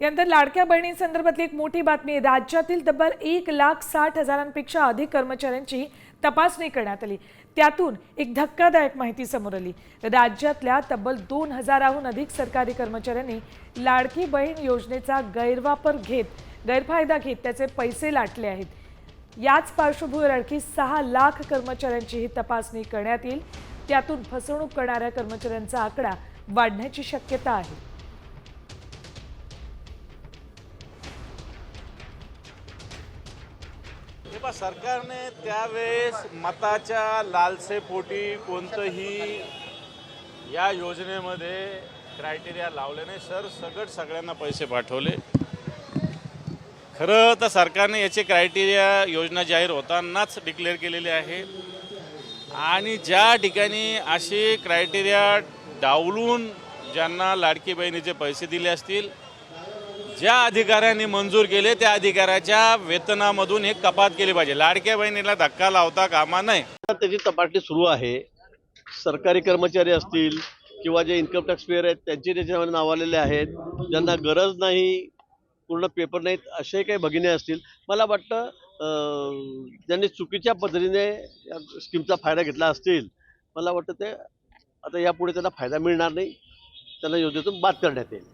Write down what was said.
यानंतर लाडक्या बहिणींसंदर्भातली एक मोठी बातमी राज्यातील तब्बल एक लाख साठ हजारांपेक्षा अधिक कर्मचाऱ्यांची तपासणी करण्यात आली. त्यातून एक धक्कादायक माहिती समोर आली. राज्यातल्या तब्बल दोन हजाराहून अधिक सरकारी कर्मचाऱ्यांनी लाडकी बहीण योजनेचा गैरवापर घेत गैरफायदा घेत त्याचे पैसे लाटले आहेत. याच पार्श्वभूमीवर आणखी सहा लाख कर्मचाऱ्यांची ही तपासणी करण्यात येईल. त्यातून फसवणूक करणाऱ्या कर्मचाऱ्यांचा आकडा वाढण्याची शक्यता आहे. हे पहा सरकारने त्यावेळेस मताच्या लालसेपोटी कोणतंही या योजनेमध्ये क्रायटेरिया लावले नाही सर सगळं सगळ्यांना पैसे पाठवले. खरं तर सरकारने याचे क्रायटेरिया योजना जाहीर होतानाच डिक्लेअर केलेली आहे. आणि ज्या ठिकाणी असे क्रायटेरिया डावलून ज्यांना लाडकी बहिणीचे पैसे दिले असतील ज्या अधिकाऱ्यांनी मंजूर केले त्या अधिकाऱ्याच्या वेतनामधून एक कपात केली पाहिजे. लाडक्या बहिणीला धक्का लावता कामा नाही त्याची तपासणी सुरू आहे. सरकारी कर्मचारी असतील किंवा जे इन्कम टॅक्स पेअर आहेत त्यांचे त्याच्यामध्ये नाव आलेले आहेत ज्यांना गरज नाही पूर्ण पेपर नाहीत असे काही भगिनी असतील. मला वाटतं ज्यांनी चुकीच्या पद्धतीने या स्कीमचा फायदा घेतला असतील मला वाटतं ते आता यापुढे त्यांना फायदा मिळणार नाही. त्यांना योजनेतून बाद करण्यात येईल.